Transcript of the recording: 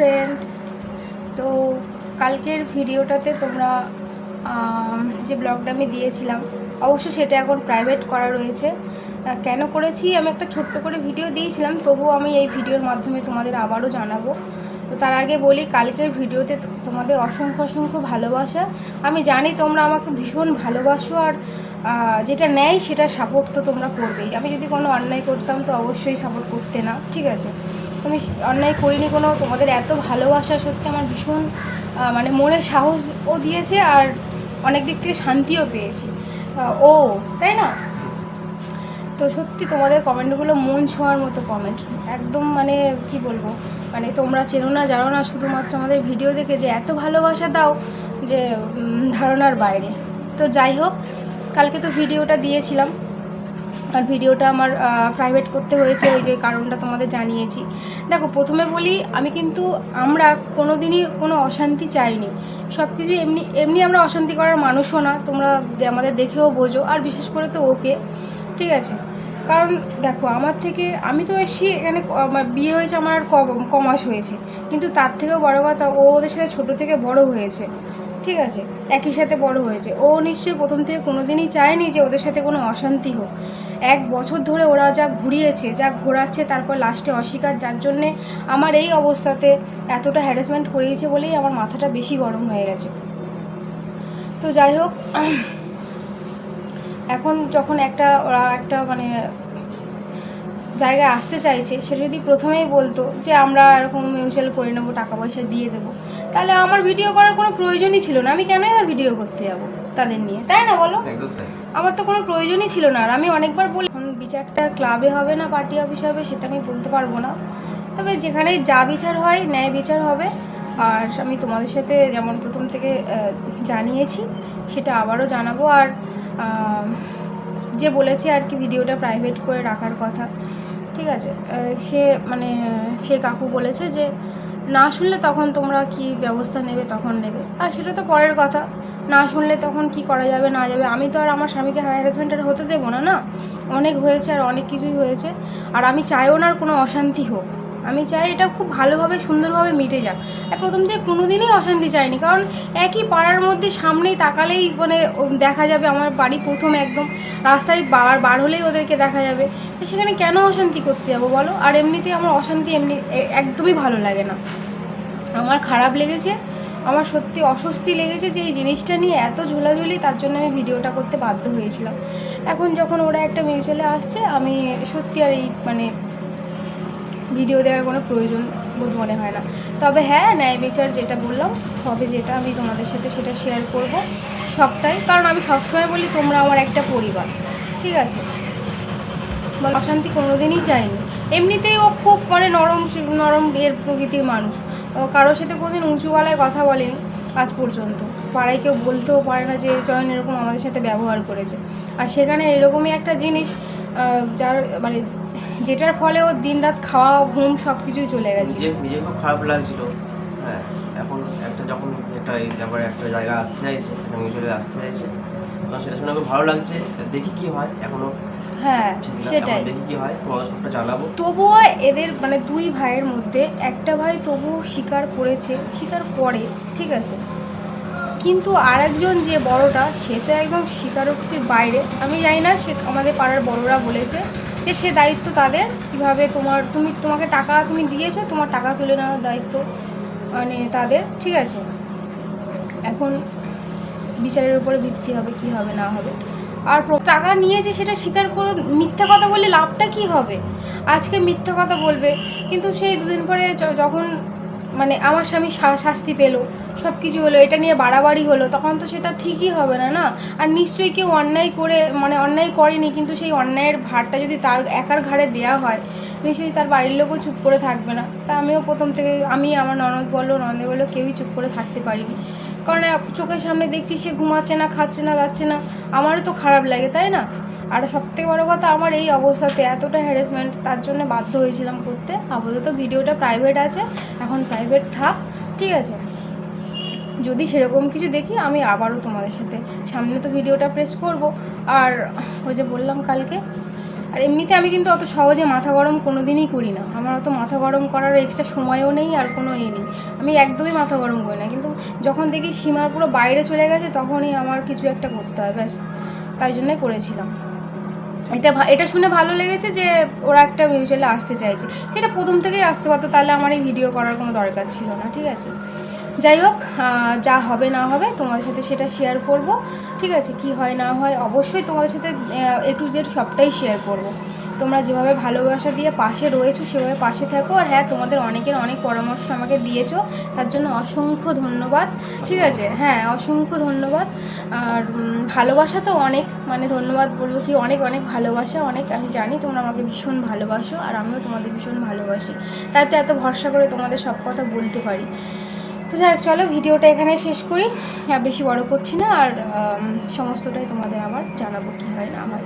Friend তো কালকের ভিডিওটাতে তোমরা যে ব্লগটা আমি দিয়েছিলাম, অবশ্য সেটা এখন প্রাইভেট করা রয়েছে। কেন করেছি? আমি একটা ছোট্ট করে ভিডিও দিয়েছিলাম, তবুও আমি এই ভিডিওর মাধ্যমে তোমাদের আবারও জানাব। তো তার আগে বলি, কালকের ভিডিওতে তোমাদের অসংখ্য অসংখ্য ভালোবাসা। আমি জানি তোমরা আমাকে ভীষণ ভালোবাসো আর যেটা নেয় সেটা সাপোর্ট তো তোমরা করবেই। আমি যদি কোনো অন্যায় করতাম তো অবশ্যই সাপোর্ট করতে না, ঠিক আছে? আমি অন্যায় করিনি কোনো, তোমাদের এত ভালোবাসা সত্যি আমার ভীষণ মানে মনে সাহসও দিয়েছে আর অনেক দিক থেকে শান্তিও পেয়েছি। ও, তাই না? তো সত্যি তোমাদের কমেন্টগুলো মন ছোঁয়ার মতো কমেন্ট একদম মানে কি বলব মানে তোমরা চেনো না, জানো না, শুধুমাত্র আমাদের ভিডিও দেখে যে এত ভালোবাসা দাও যে ধারণার বাইরে। তো যাই হোক, কালকে তো ভিডিওটা দিয়েছিলাম। আর ভিডিওটা আমার প্রাইভেট করতে হয়েছে, ওই যে কারণটা তোমাদের জানিয়েছি। দেখো, প্রথমে বলি, আমি কিন্তু, আমরা কোনো দিনই কোনো অশান্তি চাইনি। সব কিছু এমনি এমনি আমরা অশান্তি করার মানুষও না, তোমরা আমাদের দেখেও বোঝো, আর বিশেষ করে তো ওকে, ঠিক আছে? কারণ, দেখো, আমার থেকে, আমি তো এসছি, এখানে বিয়ে হয়েছে, আমার ক- ক মাস হয়েছে। কিন্তু তার থেকেও বড় কথা, ও ওদের সাথে ছোটো থেকে বড় হয়েছে, ঠিক আছে? একই সাথে বড় হয়েছে। ও নিশ্চয়ই প্রথম থেকে কোনো দিনই চায়নি যে ওদের সাথে কোনো অশান্তি হোক। এক বছর ধরে ওরা যা ঘুরিয়েছে, যা ঘোরাচ্ছে, তারপর লাস্টে অস্বীকার, যার জন্যে আমার এই অবস্থাতে এতটা হ্যারাসমেন্ট করিয়েছে বলেই আমার মাথাটা বেশি গরম হয়ে গেছে। তো যাই হোক, এখন যখন একটা ওরা একটা মানে জায়গায় আসতে চাইছে, সে যদি প্রথমেই বলতো যে আমরা এরকম মিউচুয়াল করে নেব, টাকা পয়সা দিয়ে দেবো, তাহলে আমার ভিডিও করার কোনো প্রয়োজনই ছিল না। আমি কেন বা ভিডিও করতে যাব? তাদের নিয়ে। তাই না বলো? আমার তো কোনো প্রয়োজনই ছিল না। আর আমি অনেকবার বলি এখন বিচারটা ক্লাবে হবে না পার্টি অফিসে হবে সেটা আমি বলতে পারব না। তবে যেখানে যা বিচার হয় ন্যায় বিচার হবে। আর আমি তোমাদের সাথে যেমন প্রথম থেকে জানিয়েছি সেটা আবারও জানাব। আর যে বলেছে আর কি ভিডিওটা প্রাইভেট করে রাখার কথা। ঠিক আছে? সে মানে সে কাকু বলেছে যে না শুনলে তখন তোমরা কি ব্যবস্থা নেবে তখন নেবে। আর সেটা তো পরের কথা। না শুনলে তখন কি করা যাবে, না যাবে? আমি তো আর আমার স্বামীকে হ্যারাসমেন্ট আর হতে দেবো না না? অনেক হয়েছে আর অনেক কিছুই হয়েছে। আর আমি চাইও না আর কোনো অশান্তি হোক। আমি চাই এটা খুব ভালোভাবে, সুন্দরভাবে মিটে যাক। আর প্রথম থেকে কোনো দিনই অশান্তি চাইনি, কারণ একই পাড়ার মধ্যে সামনেই তাকালেই মানে দেখা যাবে আমার বাড়ি প্রথম একদম। রাস্তায় বার বার হলেই ওদেরকে দেখা যাবে। তো সেখানে কেন অশান্তি করতে যাব বলো? আর এমনিতেই আমার অশান্তি এমনি একদমই ভালো লাগে না। আমার খারাপ লেগেছে। আমার সত্যি অস্বস্তি লেগেছে যে এই জিনিসটা নিয়ে এত ঝোলাঝুলি, তার জন্য আমি ভিডিওটা করতে বাধ্য হয়েছিলাম। এখন যখন ওরা একটা মিউচুয়ালে আসছে, আমি সত্যি আর এই মানে ভিডিও দেওয়ার কোনো প্রয়োজন বোধ মনে হয় না। তবে হ্যাঁ ন্যায় বিচার যেটা বললাম, হবে যেটা, আমি তোমাদের সাথে সেটা শেয়ার করব সবটাই। কারণ আমি সবসময় বলি, তোমরা আমার একটা পরিবার, ঠিক আছে? বল, অশান্তি কোনোদিনই চাইনি। এমনিতেই ও খুব মানে নরম নরম এর প্রকৃতির মানুষ। কারোর সাথে কোনোদিন উঁচু গলায় কথা বলেনি আজ পর্যন্ত। পাড়ায় কেউ বলতেও পারে না যে চয়ন এরকম আমাদের সাথে ব্যবহার করেছে। আর সেখানে এরকমই একটা জিনিস যার মানে যেটার ফলে ওর দিনরাত খাওয়া, ঘুম সব কিছুই চলে গেছে। নিজে খুব খারাপ লাগছিল। হ্যাঁ এখন একটা যখন একটা এই ব্যাপারে একটা জায়গা আসতে চাইছে মিউচুয়ালি আসতে চাইছে, তখন সেটা শুনে খুব ভালো লাগছে, দেখি কি হয় এখনও। হ্যাঁ সেটাই। দেখি কি হয় তোমাদের সবটা জানাব তবুও এদের মানে দুই ভাইয়ের মধ্যে একটা ভাই তবুও স্বীকার করেছে স্বীকার করে ঠিক আছে। কিন্তু আরেকজন যে বড়টা সে তো একদম স্বীকারোক্তির বাইরে। আমি জানি না সে আমাদের পাড়ার বড়রা বলেছে যে সে দায়িত্ব তাদের কীভাবে তোমার তুমি তোমাকে টাকা তুমি দিয়েছ তোমার টাকা তুলে নেওয়ার দায়িত্ব মানে তাদের ঠিক আছে। এখন বিচারের উপরে ভিত্তি হবে কি হবে না হবে। আর টাকা নিয়েছে সেটা স্বীকার করে মিথ্যা কথা বললে লাভটা কি হবে? আজকে মিথ্যা কথা বলবে, কিন্তু সেই দুদিন পরে যখন মানে আমার স্বামী শাস্তি পেল সব কিছু হলো, এটা নিয়ে বাড়াবাড়ি হলো, তখন তো সেটা ঠিকই হবে না না? আর নিশ্চয়ই কেউ অন্যায় করে মানে অন্যায় করেনি, কিন্তু সেই অন্যায়ের ভারটা যদি তার একার ঘাড়ে দেওয়া হয়, নিশ্চয়ই তার বাড়ির লোকও চুপ করে থাকবে না। তা আমিও প্রথম থেকে, আমি আমার ননদ বলল ননদে বলল কেউই চুপ করে থাকতে পারিনি। কারণ চোখের সামনে দেখছি সে ঘুমাচ্ছে না, খাচ্ছে না, যাচ্ছে না। আমারও তো খারাপ লাগে, তাই না? আর সবথেকে বড় কথা, আমার এই অবস্থাতে এতটা হ্যারাসমেন্ট তার জন্য বাধ্য হয়েছিলাম করতে। আপাতত ভিডিওটা প্রাইভেট আছে, এখন প্রাইভেট থাক, ঠিক আছে? যদি সেরকম কিছু দেখি, আমি আবারও তোমাদের সাথে। সামনে তো ভিডিওটা প্রেস করব। আর ওই যে বললাম কালকে আর এমনিতে আমি কিন্তু অত সহজে মাথা গরম কোনো দিনই করি না। আমার অত মাথা গরম করার এক্সট্রা সময়ও নেই আর কোনো এ নেই। আমি একদমই মাথা গরম করি না। কিন্তু যখন দেখি সীমার পুরো বাইরে চলে গেছে, তখনই আমার কিছু একটা করতে হয়। ব্যাস, তাই জন্যই করেছিলাম। এটা এটা শুনে ভালো লেগেছে যে ওরা একটা মিউচুয়ালে আসতে চাইছে। সেটা প্রথম থেকেই আসতে পারতো, তাহলে আমার এই ভিডিও করার কোনো দরকার ছিল না, ঠিক আছে? যাই হোক যা হবে না হবে তোমাদের সাথে সেটা শেয়ার করব। ঠিক আছে, কি হয় না হয় অবশ্যই তোমাদের সাথে এ টু জেড সবটাই শেয়ার করব। তোমরা যেভাবে ভালোবাসা দিয়ে পাশে রয়েছো, সেভাবে পাশে থাকো। আর হ্যাঁ তোমাদের অনেকের অনেক পরামর্শ আমাকে দিয়েছ, তার জন্য অসংখ্য ধন্যবাদ। ঠিক আছে হ্যাঁ অসংখ্য ধন্যবাদ। আর ভালোবাসা তো অনেক মানে ধন্যবাদ বলব কি, অনেক অনেক ভালোবাসা, অনেক, আমি জানি তোমরা আমাকে ভীষণ ভালোবাসো, আর আমিও তোমাদের ভীষণ ভালোবাসি। তাতে এত ভরসা করে তোমাদের সব কথা বলতে পারি। তো যাই হোক, চলো ভিডিওটা এখানে শেষ করি। আর বেশি বড় করছি না আর সমস্তটাই তোমাদের আবার জানাব কী হয় না হয়।